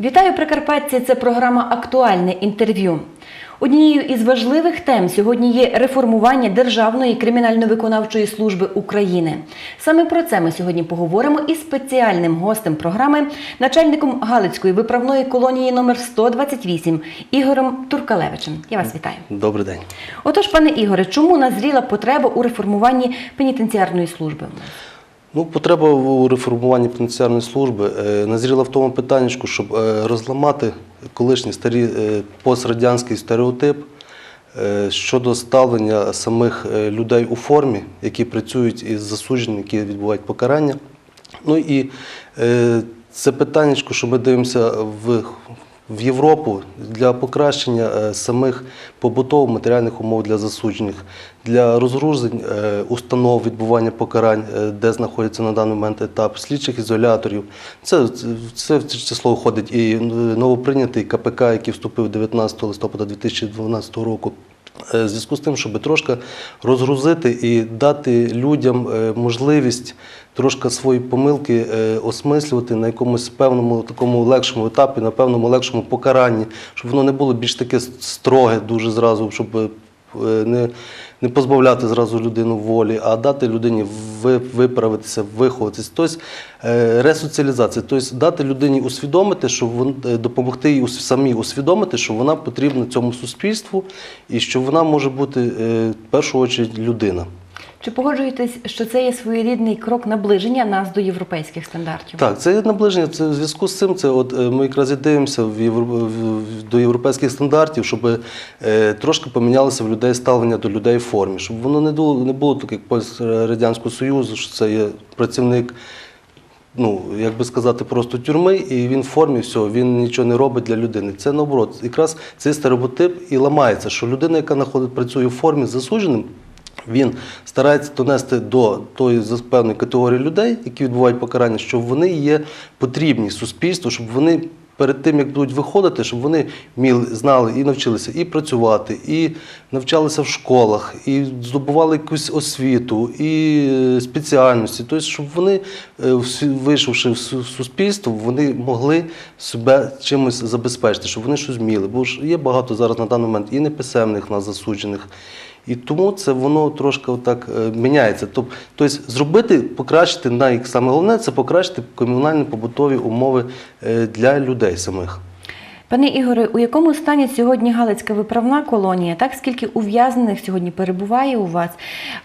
Вітаю Прикарпатці! Це програма Актуальне інтерв'ю. Однією із важливих тем сьогодні є реформування Державної кримінально-виконавчої служби України. Саме про це ми сьогодні поговоримо із спеціальним гостем програми, начальником Галицької виправної колонії номер 128 Ігорем Туркалевичем. Я вас вітаю. Добрий день. Отож, пане Ігоре, чому назріла потреба у реформуванні пенітенціарної служби? Ну, потреба у реформуванні пенітенціарної служби е, назріла в тому питанні, щоб е, розламати колишній старий е, пострадянський стереотип щодо ставлення самих людей у формі, які працюють із засудженими, які відбувають покарання. Ну і це питання, що ми дивимося в, в Європу для покращення е, самих побутових матеріальних умов для засуджених, для розгрузень е, установ відбування покарань, е, де знаходяться на даний момент етап, слідчих ізоляторів. Це, це, в це число входить і новоприйнятий КПК, який вступив 19 листопада 2012 року. Е, зв'язку з тим, щоб трошки розгрузити і дати людям е, можливість трошки свої помилки е, осмислювати на якомусь певному такому легшому етапі, на певному легшому покаранні, щоб воно не було більш таке строге дуже зразу, щоб не, не позбавляти зразу людину волі, а дати людині виправитися, виховатися. Тобто е, ресоціалізація, тобто дати людині усвідомити, що вон, е, допомогти їй самій усвідомити, що вона потрібна цьому суспільству і що вона може бути е, в першу чергу людина. Чи погоджуєтесь, що це є своєрідний крок наближення нас до європейських стандартів? Так, це наближення. Це в зв'язку з цим. Це от е, ми якраз і дивимося в євро, до європейських стандартів, щоб е, трошки помінялося в людей ставлення до людей в формі, щоб воно не було не було так, як після радянського союзу, що це є працівник. Ну, як би сказати, просто тюрми, і він в формі, все, він нічого не робить для людини. Це наоборот, якраз цей стереотип і ламається, що людина, яка працює в формі засудженим, він старається донести до тої певної категорії людей, які відбувають покарання, що вони є потрібні суспільству, щоб вони перед тим, як будуть виходити, щоб вони вміли, знали і навчилися і працювати, і навчалися в школах, і здобували якусь освіту, і е, спеціальності. Тобто, щоб вони, е, вийшовши в суспільство, вони могли себе чимось забезпечити, щоб вони щось вміли. Бо є багато зараз на даний момент і неписемних нас засуджених. І тому це воно трошки отак е, міняється. Тобто зробити, покращити, най- саме головне це покращити комунальні побутові умови е, для людей самих. Пане Ігоре, у якому стані сьогодні Галицька виправна колонія? Так скільки ув'язнених сьогодні перебуває у вас?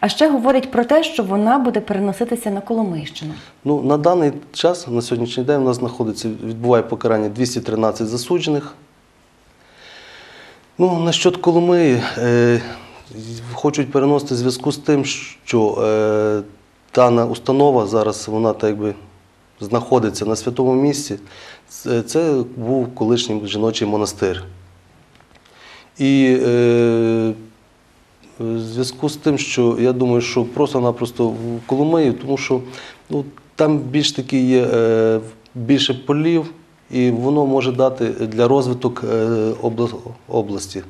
А ще говорять про те, що вона буде переноситися на Коломийщину. Ну, на даний час, на сьогоднішній день, у нас знаходиться, відбуває покарання 213 засуджених. Ну, насчет Коломиї, е, хочуть переносити в зв'язку з тим, що е, дана установа зараз вона так якби знаходиться на святому місці. Це, це був колишній жіночий монастир. І е, в зв'язку з тим, що я думаю, що просто-напросто в Коломиї, тому що ну, там більш таки є е, більше полів, і воно може дати для розвиток е, обла- області.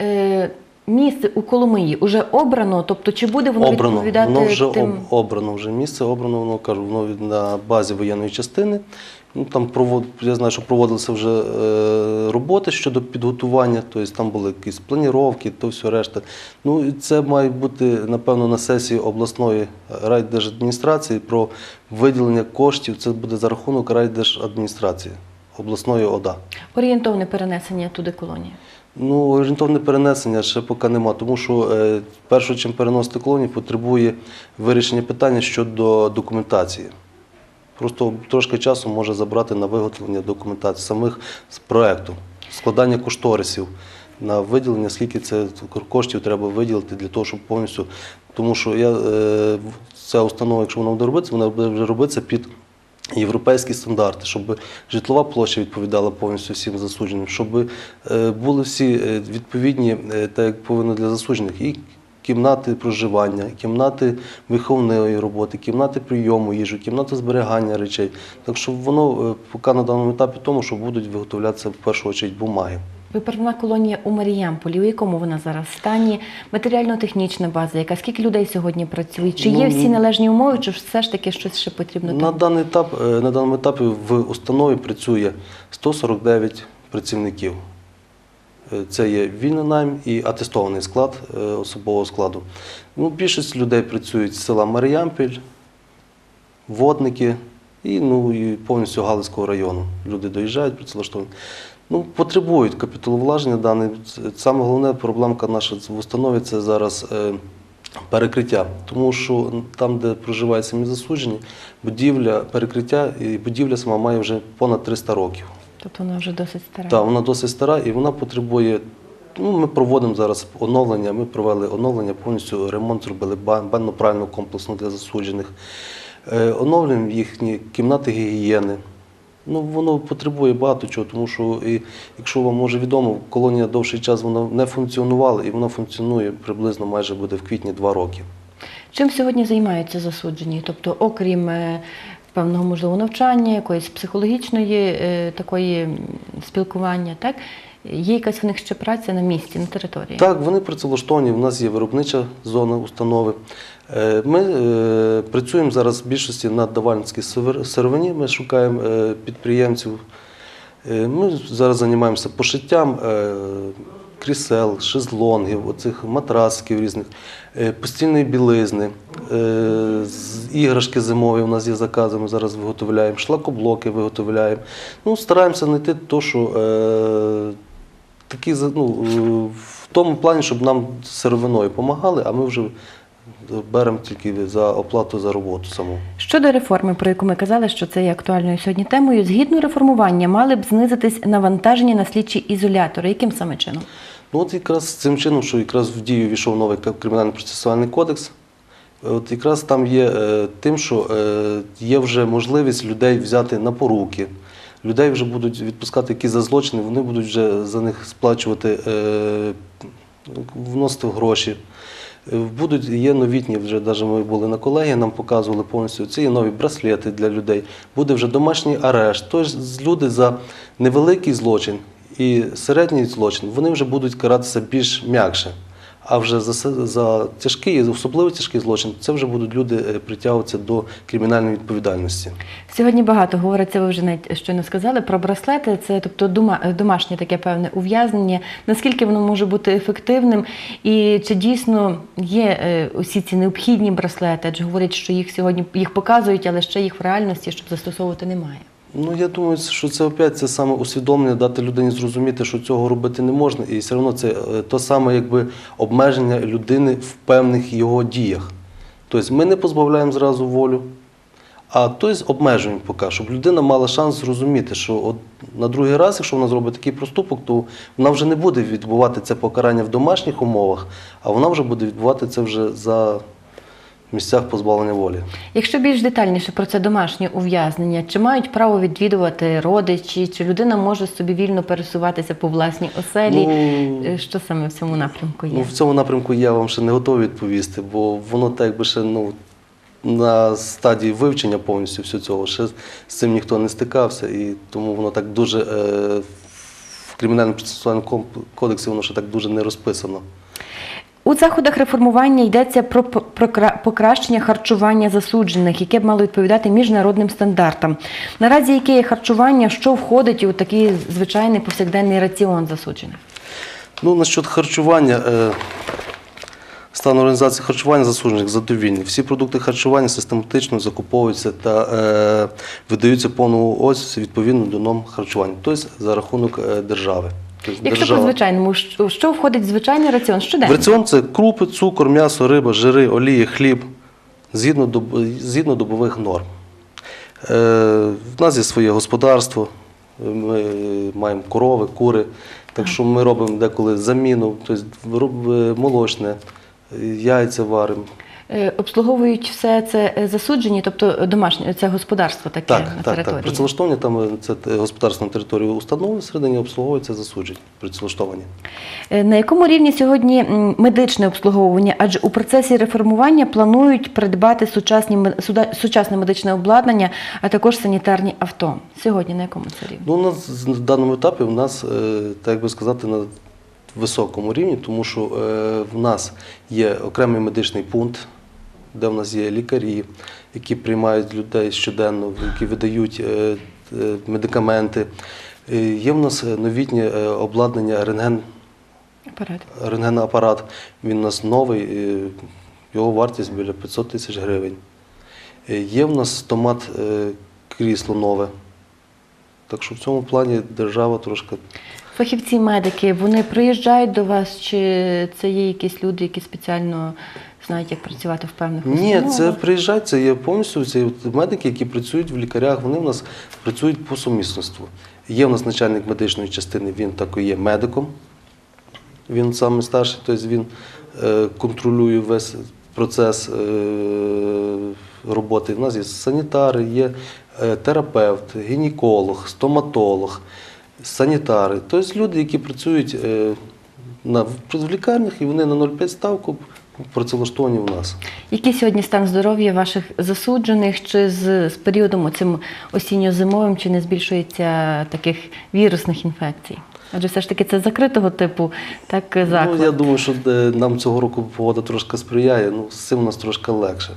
Е, місце у Коломиї вже обрано, тобто чи буде воно Обрано, відповідати воно вже тим? об- обрано вже місце, обрано, воно кажу, воно від- на базі воєнної частини. Ну, там провод, я знаю, що проводилися вже е, роботи щодо підготування, тобто там були якісь планіровки, то все решта. Ну, і це має бути, напевно, на сесії обласної райдержадміністрації про виділення коштів. Це буде за рахунок райдержадміністрації обласної ОДА. Орієнтовне перенесення туди колонії. Ну, орієнтовне перенесення ще поки нема, тому що е, перше, чим переносити колонію, потребує вирішення питання щодо документації. Просто трошки часу може забрати на виготовлення документації самих з проекту, складання кошторисів на виділення, скільки це коштів треба виділити для того, щоб повністю. Тому що я, е, ця установа, якщо вона буде робитися, вона буде робитися під європейські стандарти, щоб житлова площа відповідала повністю всім засудженим, щоб е, були всі е, відповідні, е, так як повинно для засуджених, і кімнати проживання, кімнати виховної роботи, кімнати прийому їжі, кімнати зберігання речей. Так що воно поки на даному етапі тому, що будуть виготовлятися в першу чергу бумаги. Виправна колонія у Маріямполі. У якому вона зараз стані? Матеріально-технічна база, яка скільки людей сьогодні працює? Чи є Ну, всі належні умови, чи все ж таки щось ще потрібно На там? даний етап, е, на даному етапі в установі працює 149 працівників. Е, Це є вільний найм і атестований склад е, особового складу. Ну, більшість людей працюють з села Маріямпіль, водники і, ну, і повністю Галицького району. Люди доїжджають, працевлаштовані. Ну, потребують капіталовлаження даний. Саме головна проблемка наша в установі це зараз е, перекриття. Тому що там, де проживають самі засуджені, будівля, перекриття і будівля сама має вже понад 300 років. Тобто вона вже досить стара. Так, вона досить стара і вона потребує. Ну, ми проводимо зараз оновлення. Ми провели оновлення, повністю ремонт зробили ба- банно правильно комплексно для засуджених. Е, оновлюємо їхні кімнати гігієни. Ну, воно потребує багато чого, тому що, і, якщо вам може відомо, колонія довший час вона не функціонувала і вона функціонує приблизно майже буде в квітні два роки. Чим сьогодні займаються засуджені? Тобто, окрім е, певного можливо навчання, якоїсь психологічної е, такої спілкування, так? Є якась в них ще праця на місці, на території? Так, вони працевлаштовані. У нас є виробнича зона установи. Е, Ми е, працюємо зараз в більшості на давальницькій сировині. Ми шукаємо е, підприємців. Ми зараз займаємося пошиттям крісел, шезлонгів, оцих матрасиків різних, постільної білизни, іграшки зимові у нас є закази, ми зараз виготовляємо, шлакоблоки виготовляємо. Ну, стараємося знайти те, що такі ну, в тому плані, щоб нам сировиною допомагали, а ми вже беремо тільки за оплату за роботу саму. Щодо реформи, про яку ми казали, що це є актуальною сьогодні темою, згідно реформування мали б знизитись навантаження на слідчі ізолятори. Яким саме чином? Ну от якраз цим чином, що якраз в дію війшов новий кримінальний процесуальний кодекс. От якраз там є е, тим, що е, є вже можливість людей взяти на поруки. Людей вже будуть відпускати які за злочини, вони будуть вже за них сплачувати, е, вносити гроші. Будуть є новітні, вже навіть ми були на колегії, нам показували повністю ці нові браслети для людей. Буде вже домашній арешт. Тож люди за невеликий злочин і середній злочин вони вже будуть каратися більш м'якше. А вже за, за тяжкий, особливо тяжкий злочин, це вже будуть люди е, притягуватися до кримінальної відповідальності. Сьогодні багато говориться, ви вже навіть щойно сказали про браслети. Це тобто дома- домашнє таке певне ув'язнення. Наскільки воно може бути ефективним, і чи дійсно є е, усі ці необхідні браслети? Адже говорять, що їх сьогодні їх показують, але ще їх в реальності, щоб застосовувати, немає. Ну я думаю, що це опять це саме усвідомлення, дати людині зрозуміти, що цього робити не можна, і все одно це е, то саме якби обмеження людини в певних його діях. Тобто ми не позбавляємо зразу волю, а тобто обмежуємо поки, щоб людина мала шанс зрозуміти, що от на другий раз, якщо вона зробить такий проступок, то вона вже не буде відбувати це покарання в домашніх умовах, а вона вже буде відбувати це вже за місцях позбавлення волі. Якщо більш детальніше про це домашнє ув'язнення, чи мають право відвідувати родичі, чи людина може собі вільно пересуватися по власній оселі? Ну, Е, Що саме в цьому напрямку є? Ну, в цьому напрямку я вам ще не готовий відповісти, бо воно так якби ще ну, на стадії вивчення повністю всього цього. Ще з цим ніхто не стикався, і тому воно так дуже е, в кримінальному процесуальному кодексі воно ще так дуже не розписано. У заходах реформування йдеться про покращення харчування засуджених, яке б мало відповідати міжнародним стандартам. Наразі яке є харчування, що входить у такий звичайний повсякденний раціон засуджених? Ну, насчет харчування. Е, Стан організації харчування засуджених задовільний. Всі продукти харчування систематично закуповуються та е, видаються повного ось відповідно до норм харчування, тобто за рахунок е, держави. Тобто Якщо по звичайному, що входить в звичайний раціон? В раціон це крупи, цукор, м'ясо, риба, жири, олії, хліб згідно, доб... згідно добових норм. Е, в нас є своє господарство, ми маємо корови, кури, так що ми робимо деколи заміну, тобто молочне, яйця варимо. Е, Обслуговують все це е, засуджені, тобто домашнє це господарство таке Так, на так, території. так. Працевлаштовані там е, це господарство на території установи всередині обслуговується засуджень. Працевлаштовані. На якому рівні сьогодні медичне обслуговування? Адже у процесі реформування планують придбати сучасні сучасне медичне обладнання, а також санітарні авто. Сьогодні на якому це рівні? Ну, у нас на даному етапі у нас, так би сказати, на високому рівні, тому що в нас є окремий медичний пункт, де в нас є лікарі, які приймають людей щоденно, які видають е, е, медикаменти. Е, Є в нас новітнє обладнання рентген, Апарат. рентгенапарат. Він у нас новий, його вартість біля 500 тисяч гривень. Є в нас стомат е, крісло нове. Так що в цьому плані держава трошки. Фахівці медики вони приїжджають до вас, чи це є якісь люди, які спеціально знають, як працювати в певних Ні, це установах? приїжджають, це є повністю це медики, які працюють в лікарях, вони в нас працюють по сумісництву. Є в нас начальник медичної частини, він такий є медиком. Він саме старший, тобто він е, контролює весь процес е, роботи. У нас є санітари, є е, терапевт, гінеколог, стоматолог, санітари. Тобто люди, які працюють е, на, в лікарнях і вони на 0,5 ставку працевлаштовані в нас. Який сьогодні стан здоров'я ваших засуджених, чи з, з періодом цим осінньо-зимовим, чи не збільшується таких вірусних інфекцій? Адже все ж таки це закритого типу, так заклад. Ну, я думаю, що е, нам цього року погода трошки сприяє, ну, з цим у нас трошки легше.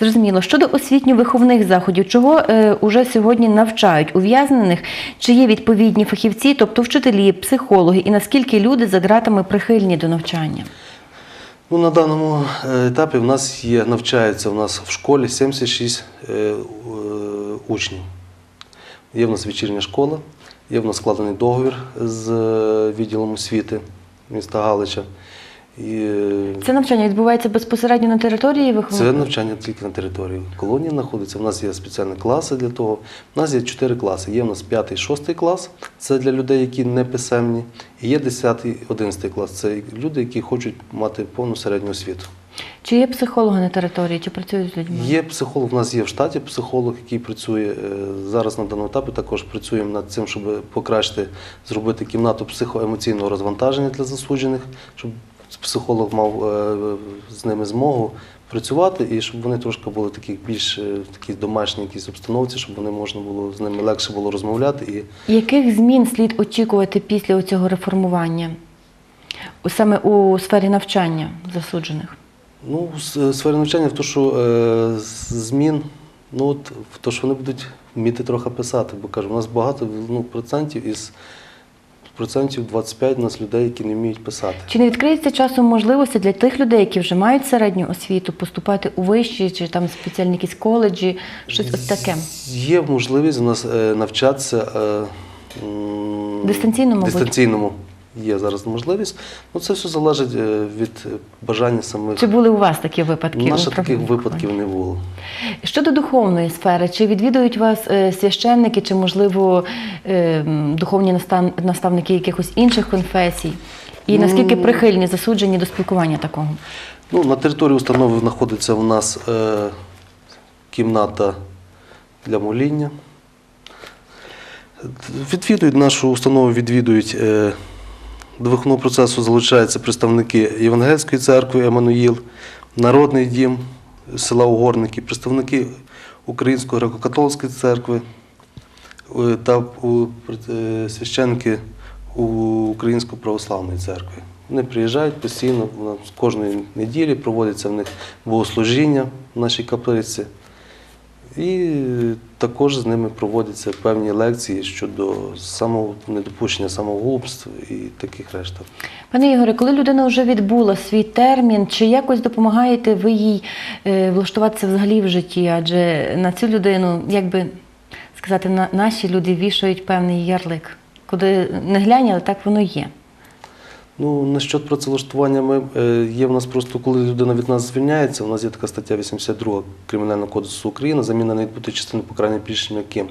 Зрозуміло. Щодо освітньо-виховних заходів, чого е, уже сьогодні навчають ув'язнених, чи є відповідні фахівці, тобто вчителі, психологи, і наскільки люди за ґратами прихильні до навчання? Ну, на даному е, етапі в нас є, навчається в нас в школі 76 е, е, учнів. Є в нас вечірня школа, є в нас складений договір з е, відділом освіти міста Галича. І Це навчання відбувається безпосередньо на території виховного? Це навчання тільки на території колонії знаходиться. У нас є спеціальні класи для того. У нас є чотири класи. Є у нас п'ятий, шостий клас, це для людей, які не писемні. І є десятий, одинадцятий клас. Це люди, які хочуть мати повну середню освіту. Чи є психологи на території, чи працюють з людьми? Є психолог, у нас є в штаті психолог, який працює е, зараз на даному етапі. Також працюємо над цим, щоб покращити, зробити кімнату психоемоційного розвантаження для засуджених, щоб психолог мав е, з ними змогу працювати і щоб вони трошки були такі більш е, в такій домашній якійсь обстановці, щоб вони можна було з ними легше було розмовляти і Яких змін слід очікувати після цього реформування? Саме у сфері навчання засуджених? Ну, в сфері навчання в те, що е, змін, ну от в те, що вони будуть вміти трохи писати, бо кажу, у нас багато ну, процентів із процентів 25 у нас людей, які не вміють писати. Чи не відкриється часом можливості для тих людей, які вже мають середню освіту, поступати у вищі чи там спеціальні якісь коледжі, щось от таке? Є можливість у нас е, навчатися дистанційному. м, мабуть? дистанційному. Є зараз можливість. Ну, це все залежить е, від е, бажання самих. Чи були у вас такі випадки? У таких випадків не було. Щодо духовної сфери, чи відвідують вас е, священники, чи, можливо, духовні наставники якихось інших конфесій? І наскільки прихильні, засуджені до спілкування такого? Ну, на території установи знаходиться у нас е, кімната для моління. Відвідують нашу установу, відвідують е, до виховного процесу залучаються представники Євангельської церкви Еммануїл, Народний дім села Угорники, представники Української греко-католицької церкви е, та е, священники Української православної церкви. Вони приїжджають постійно, кожної неділі проводиться в них богослужіння в нашій каплиці. І також з ними проводяться певні лекції щодо самого недопущення самогубств і таких решта. Пане Ігоре, коли людина вже відбула свій термін, чи якось допомагаєте ви їй е, влаштуватися взагалі в житті? Адже на цю людину, як би сказати, на, наші люди вішають певний ярлик. Куди не глянь, але так воно є. Ну, насчет працевлаштування ми, е, є в нас просто, коли людина від нас звільняється, у нас є така стаття 82 Кримінального кодексу України, заміна не відбути частини покарання більше м'яким.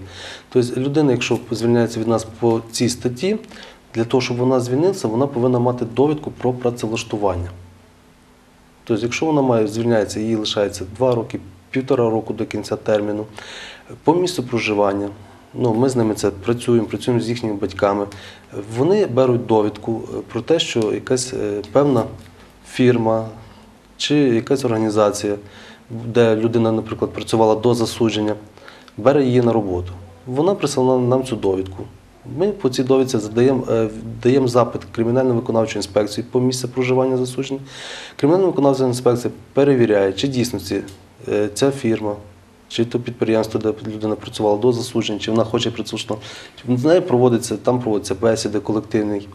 Тобто людина, якщо звільняється від нас по цій статті, для того, щоб вона звільнилася, вона повинна мати довідку про працевлаштування. Тобто, якщо вона має звільняється, їй лишається 2 роки, півтора року до кінця терміну. По місцю проживання, ну, ми з ними це працюємо, працюємо з їхніми батьками. Вони беруть довідку е, про те, що якась е, певна фірма чи якась організація, де людина, наприклад, працювала до засудження, бере її на роботу. Вона прислала нам цю довідку. Ми по цій довідці задаємо, е, даємо запит кримінально-виконавчої інспекції по місцю проживання засудження. Кримінально-виконавча інспекція перевіряє, чи дійсно ця фірма, чи то підприємство, де людина працювала до засудження, чи вона хоче присутно, чи з нею проводиться, там проводиться бесіди колективний,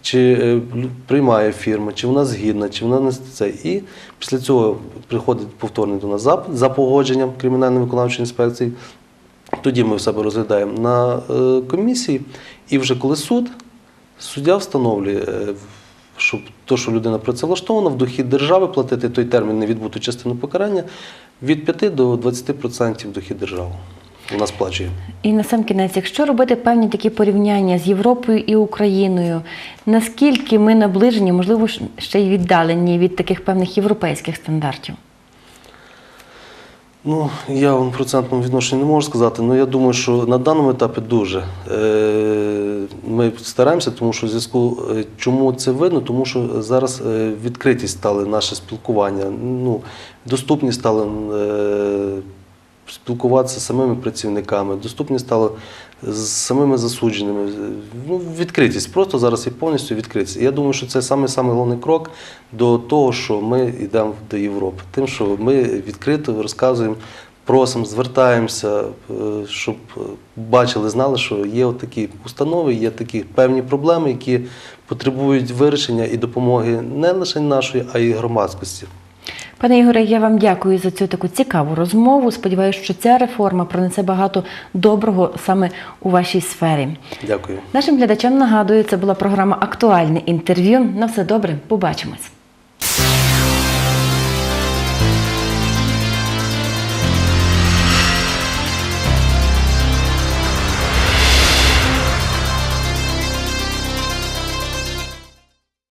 чи е, приймає фірма, чи вона згідна, чи вона не це. І після цього приходить повторний до нас запит за погодженням кримінально-виконавчої інспекції. Тоді ми в себе розглядаємо на е, комісії, і вже коли суд, суддя встановлює, е, щоб то, що людина працевлаштована, в дохід держави платити той термін не відбуту частину покарання від 5 до 20% дохід держави. Вона сплачує. І на сам кінець, якщо робити певні такі порівняння з Європою і Україною, наскільки ми наближені, можливо, ще й віддалені від таких певних європейських стандартів? Ну, я вам процентному відношенні не можу сказати, але я думаю, що на даному етапі дуже. Е, Ми стараємося, тому що в зв'язку е, чому це видно, тому що зараз е, відкритість стали наше спілкування. Ну, доступні стали е, спілкуватися з самими працівниками, доступні стали з самими засудженими. Ну, відкритість. Просто зараз є повністю відкритість. І я думаю, що це саме саме головний крок до того, що ми йдемо до Європи. Тим, що ми відкрито розказуємо, просимо, звертаємося, е, щоб е, бачили, знали, що є такі установи, є такі певні проблеми, які потребують вирішення і допомоги не лише нашої, а й громадськості. Пане Ігоре, я вам дякую за цю таку цікаву розмову. Сподіваюся, що ця реформа принесе багато доброго саме у вашій сфері. Дякую. Нашим глядачам нагадую, це була програма Актуальне інтерв'ю. На все добре, побачимось.